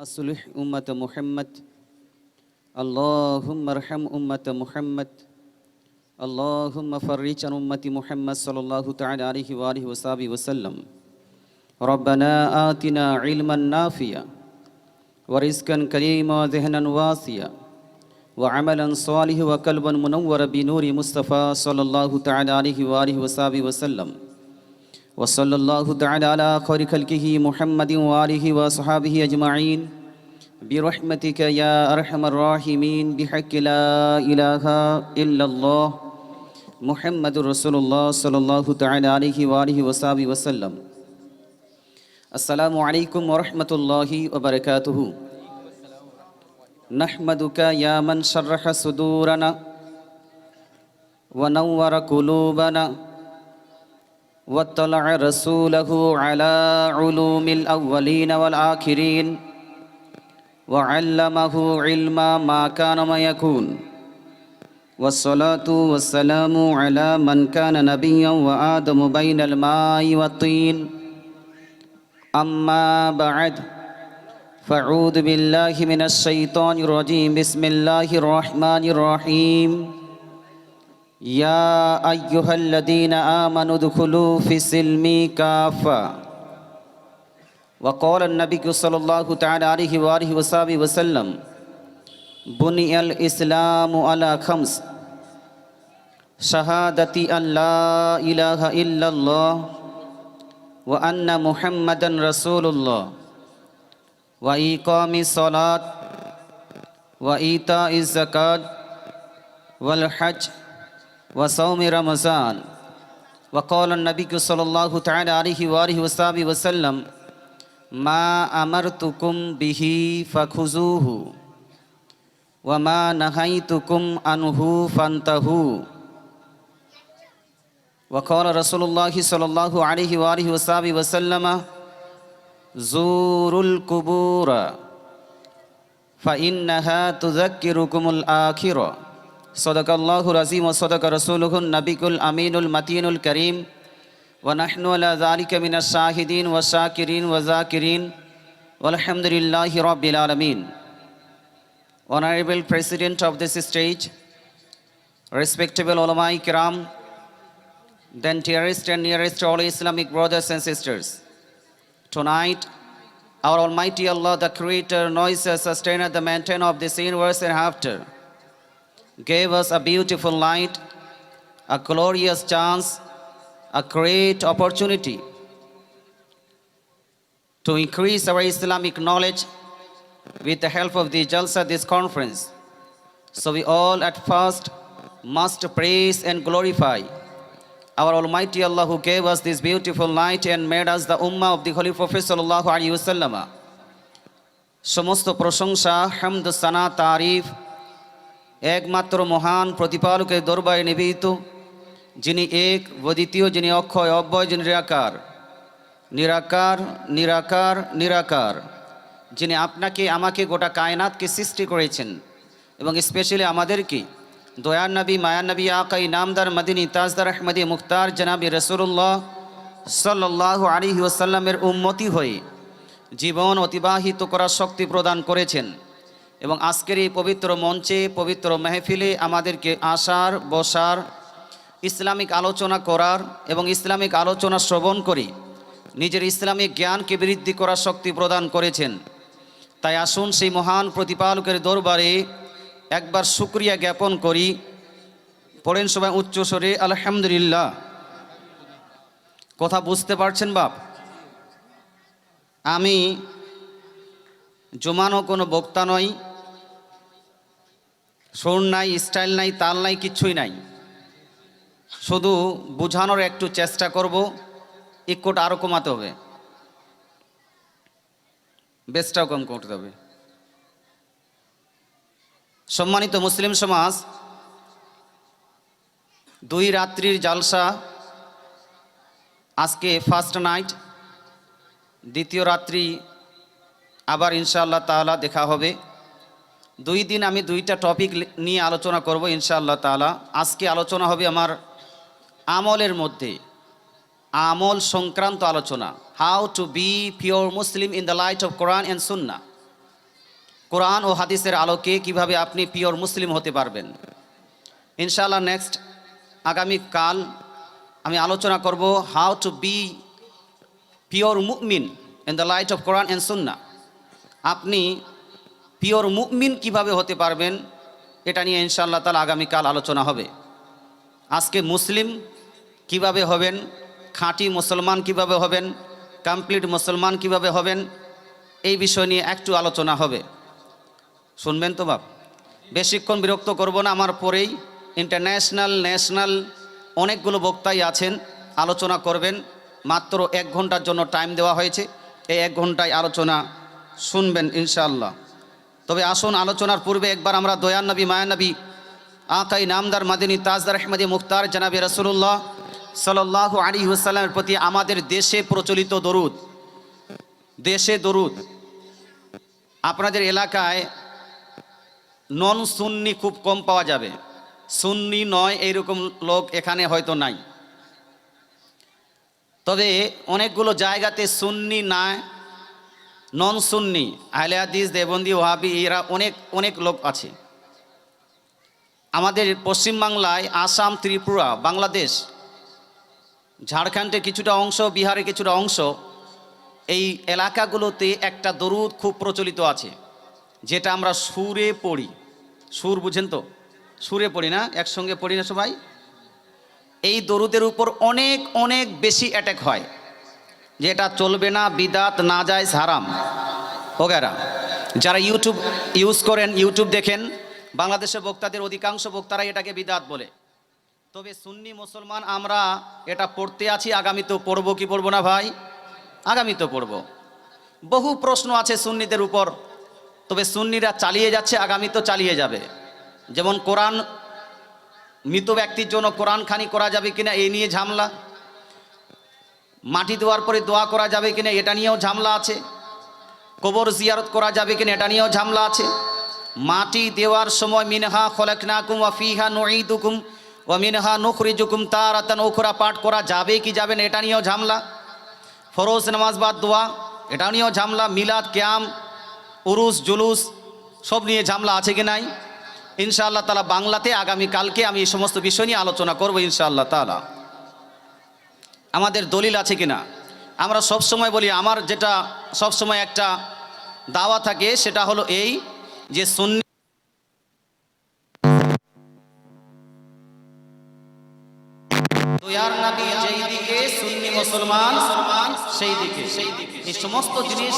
أصلح أمة محمد. اللهم ارحم أمة محمد. اللهم فرج عن أمة محمد صلى الله تعالى عليه وآله وصحبه وسلم. ربنا آتنا علما نافعا ورزقا كريما وذهنا واسعا وعملا صالحا وقلبا منورا بنور مصطفى صلى الله تعالى عليه وآله وصحبه وسلم. وصلى الله تعالى على خير خلقه محمد وآله وصحابه أجمعين. برحمتك يا أرحم الراحمين. بحق لا إله إلا الله محمد رسول الله صلى الله تعالى عليه وآله وصحبه وسلم. السلام عليكم ورحمة الله وبركاته. نحمدك يا من شرح صدورنا ونور قلوبنا واطلع رسوله على علوم الأولين والآخرين وعلمه علما ما كان ما يكون والصلاة والسلام على من كان نبيا وآدم بين الماء والطين. أما بعد فأعوذ بالله من الشيطان الرجيم. بسم الله الرحمن الرحيم. يا أيها الذين آمنوا ادخلوا في السلم كافة وقال النبي صلى الله تعالى عليه وآله وصحبه وسلم بني الإسلام على خمس شهادة أن لا إله إلا الله وأن محمدا رسول الله وإقام الصلاة وإيتاء الزكاة والحج وصوم رمضان. وقال النبي صلى الله تعالى عليه وآله وصحبه وسلم ما أمرتكم به فخذوه وما نهيتكم عنه فانتهوا. وقال رسول الله صلى الله عليه وآله وصحبه وسلم زوروا القبور فإنها تذكركم الآخرة. صدق الله العظيم وصدق رسوله النبي الأمين المتين الكريم ونحن على ذلك من الشاهدين والشاكرين والذاكرين والحمد لله رب العالمين Honorable President of this stage, respectable ulama kiram, then dearest and nearest all Islamic brothers and sisters. Tonight, our Almighty Allah, the Creator, Noiser, Sustainer, the Maintainer of this universe and after, gave us a beautiful light, a glorious chance, a great opportunity to increase our Islamic knowledge with the help of the Jalsa, this conference. So we all at first must praise and glorify our Almighty Allah who gave us this beautiful night and made us the Ummah of the Holy Prophet Sallallahu Alaihi Wasallam. সমস্ত প্রশংসা হামদ সানা তারিফ একমাত্র মহান প্রতিপালকের দরবারে নিবেদিত, যিনি এক ও দ্বিতীয় যিনি অক্ষয়, অব্যয়, যিনি নিরাকার। নিরাকার নিরাকার নিরাকার, যিনি আপনাকে, আমাকে গোটা কায়নাতকে সৃষ্টি করেছেন, এবং স্পেশালি আমাদেরকে দয়ার নবী, মায়ার নবী, আকাই, নামদার মদিনী, তাজদার আহমদী মুখতার জনাবি রসুল্লাহ সাল্লাহ আলী ওসাল্লামের উন্মতি হয়ে জীবন অতিবাহিত করার শক্তি প্রদান করেছেন। এবং আজকের এই পবিত্র মঞ্চে, পবিত্র মেহফিলে আমাদেরকে আসার, বসার, ইসলামিক আলোচনা করার এবং ইসলামিক আলোচনা শ্রবণ করে নিজের ইসলামিক জ্ঞানকে বৃদ্ধি করার শক্তি প্রদান করেছেন। তাই আসুন সেই মহান প্রতিপালকের দরবারে একবার শুক্রিয়া জ্ঞাপন করি। পড়েন সবাই উচ্চস্বরে আলহামদুলিল্লাহ। কথা বুঝতে পারছেন বাপ? আমি জমানো কোনো বক্তা নই সুর নাই, স্টাইল নাই, তাল নাই, কিচ্ছুই নাই। শুধু বোঝানোর একটু চেষ্টা করব, ইকোটা আরও কমাতে হবে। বেসটাও কম করতে হবে। সম্মানিত মুসলিম সমাজ, দুই রাত্রির জালসা, আজকে ফার্স্ট নাইট দ্বিতীয় রাত্রি আবার ইনশাআল্লাহ তাআলা দেখা হবে। দুই দিন আমি দুইটা টপিক নিয়ে আলোচনা করব ইনশাআল্লাহ তাআলা। আজকে আলোচনা হবে আমার আমলের মধ্যে আমল সংক্রান্ত আলোচনা। How to be pure Muslim in the light of Quran and Sunnah কোরআন ও হাদিসের আলোকে কীভাবে আপনি পিওর মুসলিম হতে পারবেন। ইনশাআল্লাহ নেক্সট আগামী কাল আমি আলোচনা করব হাউ টু বি পিওর মুমিন in the light of Quran and Sunnah আপনি পিওর মুমিন কীভাবে হতে পারবেন, এটা নিয়ে ইনশাআল্লাহ তালা আগামীকাল আলোচনা হবে। আজকে মুসলিম কীভাবে হবেন, খাঁটি মুসলমান কীভাবে হবেন, কমপ্লিট মুসলমান কীভাবে হবেন, এই বিষয় নিয়ে একটু আলোচনা হবে। শুনবেন তো বাপ? বেশিক্ষণ বিরক্ত করব না, আমার পরেই ইন্টারন্যাশনাল, ন্যাশনাল অনেকগুলো বক্তাই আছেন, আলোচনা করবেন। মাত্র এক ঘণ্টার জন্য টাইম দেওয়া হয়েছে, এই এক ঘন্টায় আলোচনা শুনবেন ইনশাআল্লাহ। তবে আসুন আলোচনার পূর্বে একবার আমরা দয়ান নবী মায়ানবী আকাই নামদার মাদিনী, তাজদার আহমদী, মুখতার জানাবি রসুল্লাহ সাল্লাহ আলী হুসাল্লামের প্রতি আমাদের দেশে প্রচলিত দরুদ। দেশে দরুদ। আপনাদের এলাকায় নন সুন্নি খুব কম পাওয়া যাবে। সুন্নি নয়, এইরকম লোক এখানে হয়তো নাই। তবে অনেকগুলো জায়গাতে সুন্নি না নন সুন্নি আহলে হাদিস, দেবন্দি ওহাবি এরা অনেক অনেক লোক আছে। আমাদের পশ্চিমবাংলায় আসাম, ত্রিপুরা, বাংলাদেশ ঝাড়খণ্ডের কিছুটা অংশ বিহারের কিছুটা অংশ, এই এলাকাগুলোতে একটা দরুদ খুব প্রচলিত আছে, যেটা আমরা সুরে পড়ি। সুর বুঝেন তো? সুরে পড়ি না? একসঙ্গে পড়ি না সবাই? এই দরুদের উপর অনেক অনেক বেশি অ্যাটাক হয়। যেটা চলবে না, বিদাত, না যায়, হারাম। ওগেরা যারা ইউটিউব ইউজ করেন ইউটিউব দেখেন বাংলাদেশের বক্তাদের অধিকাংশ বক্তারা এটাকে বিদাত বলে। তবে সুন্নি মুসলমান আমরা এটা পড়তে আছি আগামীতেও পড়ব কি পড়ব না ভাই? আগামীতেও পড়ব। বহু প্রশ্ন আছে সুন্নিদের উপর, তবে সুন্নিরা চালিয়ে যাচ্ছে, আগামী তো চালিয়ে যাবে। যেমন কোরআন, মৃত ব্যক্তির জন্য কোরআন খানি করা যাবে কিনা, এই নিয়ে ঝামলা। মাটি দেওয়ার পরে দোয়া করা যাবে কিনা এটা নিয়েও ঝামলা আছে। কবর জিয়ারত করা যাবে কিনা এটা নিয়েও ঝামলা আছে। মাটি দেওয়ার সময় মিনহা খলকনাকুম ওয়া ফিহা নুঈদুকুম ওয়া মিনহা নুখরিজুকুম তারাতান উখরা পাঠ করা যাবে কি যাবে না এটা নিয়েও ঝামলা। ফরোজ, নামাজ বাদ, দোয়া, এটা নিয়েও ঝামলা। মিলাদ ক্যাম উরুস জুলুস, সব নিয়ে ঝামলা আছে কি নাই? ইনশাআল্লাহ তালা বাংলাতে আগামী কালকে আমি এই সমস্ত বিষয় নিয়ে আলোচনা করব ইনশাআল্লাহ তালা আমাদের দলিল আছে কিনা? আমরা সব সময় বলি, আমার যেটা সব সময় একটা দাওয়া থাকে সেটা হলো এই যে সুন্নি যেই দিকে সুন্নি মুসলমান, সেই সমস্ত জিনিস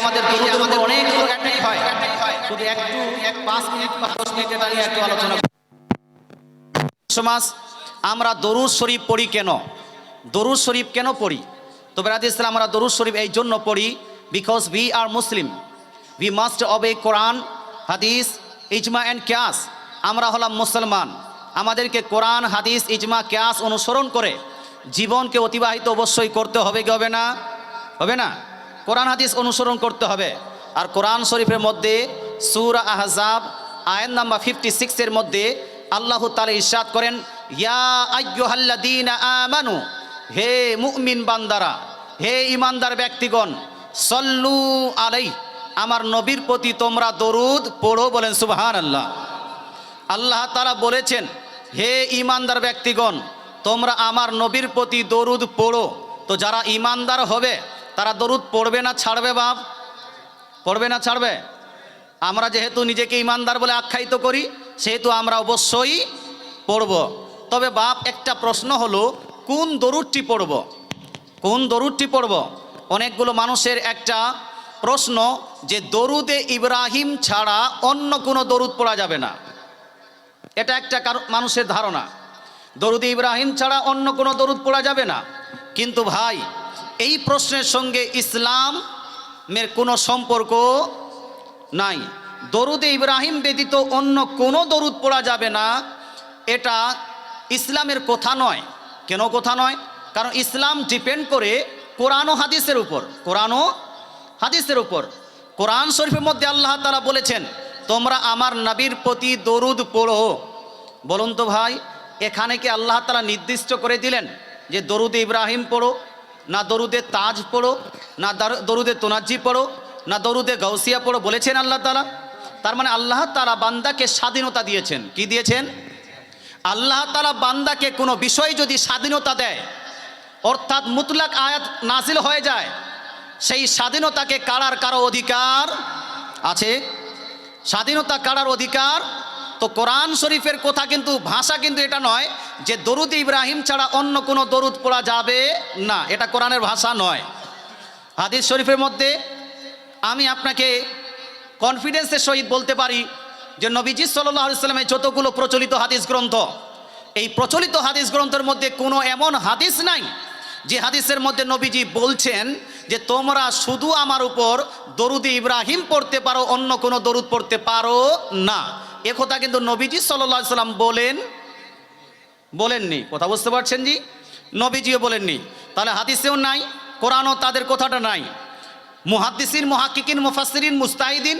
আমাদের অনেক পাঁচ মিনিট একটু আলোচনা। সমাজ আমরা দরুদ শরীফ পড়ি কেন? দরুদ শরীফ কেন পড়ি? তো বেরাদ ইসলাম, আমরা দরুদ শরীফ এই জন্য পড়ি because we are Muslim we must obey Quran হাদিস ইজমা অ্যান্ড ক্যাস আমরা হলাম মুসলমান। আমাদেরকে কোরআন হাদিস ইজমা ক্যাস অনুসরণ করে জীবনকে অতিবাহিত অবশ্যই করতে হবে কি হবে না? হবে না? কোরআন হাদিস অনুসরণ করতে হবে। আর কোরআন শরীফের মধ্যে সুর আহজাব, আয়াত নাম্বার ফিফটি সিক্সের মধ্যে আল্লাহ তালা ইরশাদ করেন ইয়া আইয়ুহাল্লাযীনা আমানু, হে মুমিন বান্দারা, হে ইমানদার ব্যক্তিগণ, সল্লু আলাই আমার নবীর প্রতি তোমরা দরুদ পড়ো বলেন সুবহান আল্লাহ আল্লাহ তালা বলেছেন, হে ইমানদার ব্যক্তিগণ, তোমরা আমার নবীর প্রতি দরুদ পড়ো। তো যারা ইমানদার হবে, তারা দরুদ পড়বে না ছাড়বে বাপ? পড়বে না ছাড়বে? আমরা যেহেতু নিজেকে ইমানদার বলে আখ্যায়িত করি, সেহেতু আমরা অবশ্যই পড়ব। তবে বাপ, একটা প্রশ্ন হলো, কোন দরুদটি পড়ব? কোন দরুদটি পড়ব? অনেকগুলো মানুষের একটা প্রশ্ন যে দরুদে ইব্রাহিম ছাড়া অন্য কোনো দরুদ পড়া যাবে না। এটা একটা মানুষের ধারণা। দরুদে ইব্রাহিম ছাড়া অন্য কোনো দরুদ পড়া যাবে না। কিন্তু ভাই, এই প্রশ্নের সঙ্গে ইসলামের কোনো সম্পর্ক নাই। দরুদে ইব্রাহিম ব্যতীত অন্য কোনো দরুদ পড়া যাবে না, এটা ইসলামের কথা নয়। কেন কথা নয়? কারণ ইসলাম ডিপেন্ড করে কোরআন ও হাদিসের উপর। কোরআন ও হাদিসের উপর। কোরআন শরীফের মধ্যে আল্লাহ তালা বলেছেন, তোমরা আমার নবীর প্রতি দরুদ পড়ো। বলুন তো ভাই, এখানে কি আল্লাহ তালা নির্দিষ্ট করে দিলেন যে দরুদে ইব্রাহিম পড়ো, না দরুদে তাজ পড়ো, না দার- দরুদে তোনাজি পড়ো, না দরুদে গৌসিয়া পড়ো বলেছেন আল্লাহ তালা তার মানে আল্লাহ তালা বান্দাকে স্বাধীনতা দিয়েছেন। কি দিয়েছেন? আল্লাহ তালা বান্দাকে কোনো বিষয় যদি স্বাধীনতা দেয়, অর্থাৎ মুতলাক আয়াত নাজিল হয়ে যায়, সেই স্বাধীনতাকে কারার কারও অধিকার আছে? স্বাধীনতা কারার অধিকার? তো কোরআন শরীফের কথা কিন্তু, ভাষা কিন্তু এটা নয় যে দরুদ ইব্রাহিম ছাড়া অন্য কোনো দরুদ পড়া যাবে না, এটা কোরআনের ভাষা নয়। হাদিস শরীফের মধ্যে আমি আপনাকে কনফিডেন্সের সহিত বলতে পারি যে নবীজি সাল্লাহ ইসলামের যতগুলো প্রচলিত হাদিস গ্রন্থ, এই প্রচলিত হাদিস গ্রন্থের মধ্যে কোনো এমন হাদিস নাই যে হাদিসের মধ্যে নবীজি বলছেন যে তোমরা শুধু আমার উপর দরুদ ইব্রাহিম পড়তে পারো, অন্য কোনো দরুদ পড়তে পারো না। এ কথা কিন্তু নবীজি সাল্লাহ সাল্লাম বলেন, বলেননি। কথা বুঝতে পারছেন জি? নবীজিও বলেননি। তাহলে হাদিসেও নাই, কোরআনও তাদের কথাটা নাই। মুহাদ্দিসিন, মুহাক্কিকিন, মুফাসসিরিন, মুস্তাহিদিন,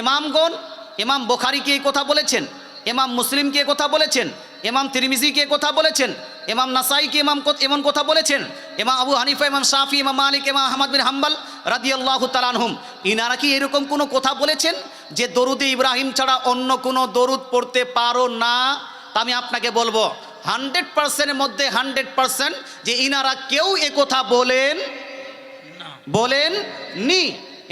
ইমামগণ ইমাম বোখারিকে এই কথা বলেছেন? এমাম মুসলিমকে এ কথা বলেছেন? এমাম তিরমিজিকে কথা বলেছেন? এমাম নাসাইকে ইমাম এমন কথা বলেছেন? এমাম আবু হানিফা, ইমাম শাফি, ইমাম মালিক, ইমাম আহমদ বিন হাম্বাল রাদিয়াল্লাহু তালানহুম ইনারা কি এরকম কোনো কথা বলেছেন? যে দরুদে ইব্রাহিম ছাড়া অন্য কোনো দরুদ পড়তে পারো না? তা আমি আপনাকে বলব, হান্ড্রেড পার্সেন্টের মধ্যে হান্ড্রেড পার্সেন্ট যে ইনারা কেউ এ কথা বলেন বলেন নি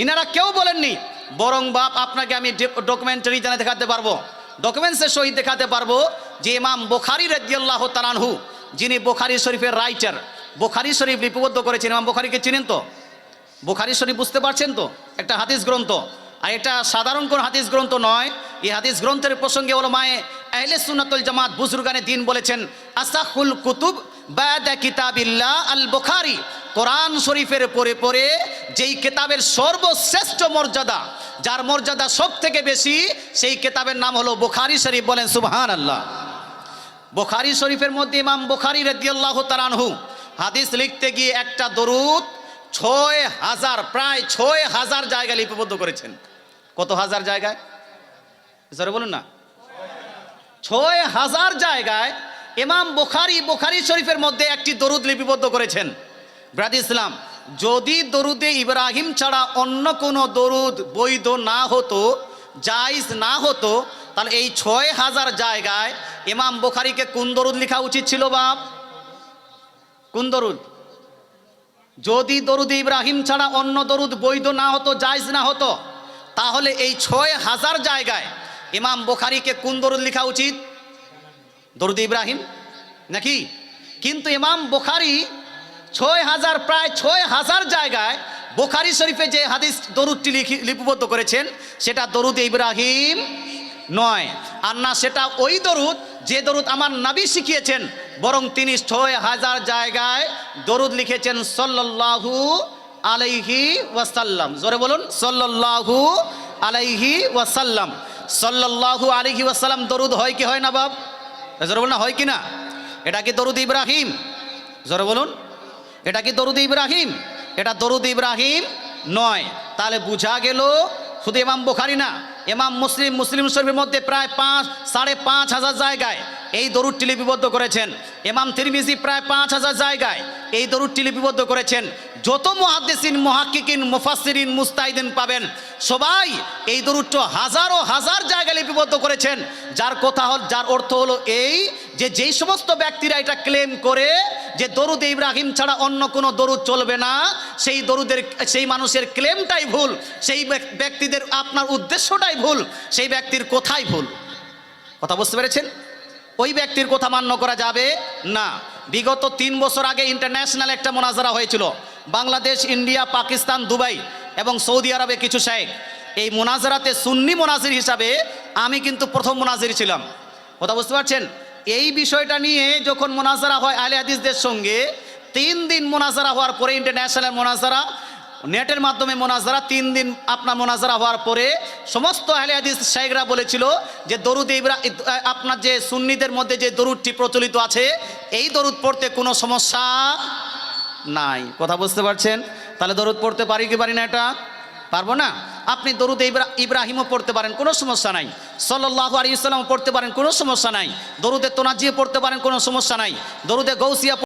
ইনারা কেউ বলেননি। বরং বাপ, আপনাকে আমি ডকুমেন্টারি জানা দেখাতে পারব। ডকুমেন্টসের সহিত দেখাতে পারব যে ইমাম বোখারি রাজিয়াল্লাহ তালানহু যিনি বোখারি শরীফের রাইটার বোখারি শরীফ লিপিবদ্ধ করেছেন। ইমাম বোখারিকে চিনেন তো? বোখারি শরীফ বুঝতে পারছেন তো? একটা হাদিস গ্রন্থ। আর এটা সাধারণ কোন হাদিস গ্রন্থ নয়। এই হাদিস গ্রন্থের প্রসঙ্গে ওলো মায়ে আহলে সুনাতুল জামাত বুজুর্গানে দিন বলেছেন, আসাহুল কুতুব বাদা কিতাবিল্লাহ আল বুখারি। কোরআন শরীফের পরে পরে যেই কেতাবের সর্বশ্রেষ্ঠ মর্যাদা, যার মর্যাদা সব থেকে বেশি, সেই কেতাবের নাম হলো বুখারি শরীফ। বলেন সুবহান আল্লাহ বোখারি শরীফের মধ্যে ইমাম বুখারি রাদিয়াল্লাহ তালানহু হাদিস লিখতে গিয়ে একটা দরুদ ছয় হাজার, প্রায় ছয় হাজার জায়গায় লিপিবদ্ধ করেছেন। কত হাজার জায়গায়? জোরে বলুন না। ছয় হাজার জায়গায় ইমাম বুখারি বুখারি শরীফের মধ্যে একটি দরুদ লিপিবদ্ধ করেছেন। ব্রাদ ইসলাম, যদি দরুদে ইব্রাহিম ছাড়া অন্য কোনো দরুদ বৈধ না হতো জাইজ না হতো, তাহলে এই ছয় হাজার জায়গায় ইমাম বোখারিকে কোন দরুদ লেখা উচিত ছিল বাপ? কোন দরুদ? যদি দরুদ ইব্রাহিম ছাড়া অন্য দরুদ বৈধ না হতো, জায়জ না হতো, তাহলে এই ছয় হাজার জায়গায় ইমাম বোখারিকে কোন দরুদ লেখা উচিত? দরুদ ইব্রাহিম? নাকি? কিন্তু ইমাম বোখারি ছয় হাজার, প্রায় ছয় হাজার জায়গায় বোখারি শরীফে যে হাদিস দরুদটি লিপিবদ্ধ করেছেন, সেটা দরুদ ইব্রাহিম নয়। আর না, সেটা ওই দরুদ যে দরুদ আমার নাবি শিখিয়েছেন, বরং তিনি ছয় হাজার জায়গায় দরুদ লিখেছেন সল্লাল্লাহু আলাইহি ওয়াসাল্লাম। জোরে বলুন, সল্লাল্লাহু আলাইহি ওয়াসাল্লাম। সল্লাল্লাহু আলাইহি ওয়াসাল্লাম দরুদ হয় কি, হয় না বাব জোরে বলুন হয় কি না? এটা কি দরুদ ইব্রাহিম? জোরে বলুন। এটা কি দরুদ ইব্রাহিম? এটা দরুদ ইব্রাহিম নয়। তাহলে বুঝা গেল, শুধু এমাম বোখারি না এমাম মুসলিম মুসলিম শরীফের মধ্যে প্রায় পাঁচ, সাড়ে পাঁচ হাজার জায়গায় এই দরুদটি লিপিবদ্ধ করেছেন। এমাম তিরমিজি প্রায় পাঁচ হাজার জায়গায়। এই দরুদটি লিপিবদ্ধ করেছেন। যত মহাদ্দেসিন, মহাক্কিকিন, মুফাসসিরিন, মুস্তাহিদিন পাবেন, সবাই এই দরুদটা হাজারো হাজার জায়গায় লিপিবদ্ধ করেছেন। যার কথা হল, যার অর্থ হলো এই যে যেই সমস্ত ব্যক্তিরা এটা ক্লেম করে যে দরুদ ইব্রাহিম ছাড়া অন্য কোনো দরুদ চলবে না, সেই দরুদের, সেই মানুষের ক্লেমটাই ভুল, সেই ব্যক্তিদের আপনার উদ্দেশ্যটাই ভুল, সেই ব্যক্তির কোথায় ভুল। কথা বুঝতে পেরেছেন? ওই ব্যক্তির কথা মান্য করা যাবে না। বিগত তিন বছর আগে ইন্টারন্যাশনাল একটা মোনাজারা হয়েছিল। বাংলাদেশ, ইন্ডিয়া, পাকিস্তান, দুবাই এবং সৌদি আরবে কিছু শেখ। এই মোনাজারাতে সুন্নি মোনাজির হিসাবে আমি কিন্তু প্রথম মোনাজির ছিলাম। কথা বুঝতে পারছেন? এই বিষয়টা নিয়ে যখন মোনাজারা হয় আলে হাদিসদের সঙ্গে, তিন দিন মোনাজারা হওয়ার পরে ইন্টারন্যাশনাল মোনাজারা নেটের মাধ্যমে মোনাজারা, তিন দিন আপনার মোনাজারা হওয়ার পরে সমস্ত আহলে হাদিস শাইখরা বলেছিল যে দরুদ ইব্রা আপনার যে সুন্নিদের মধ্যে যে দরুদটি প্রচলিত আছে, এই দরুদ পড়তে কোনো সমস্যা নাই। কথা বুঝতে পারছেন? তাহলে দরুদ পড়তে পারি কি পারি না এটা? পারব না? আপনি দরুদ ইব্রা- ইব্রাহিমও পড়তে পারেন, কোনো সমস্যা নাই। সল্লাহ আলী ইসলামও পড়তে পারেন, কোনো সমস্যা নাই। দরুদে তোনাজিও পড়তে পারেন, কোনো সমস্যা নাই। দরুদে গৌসিয়া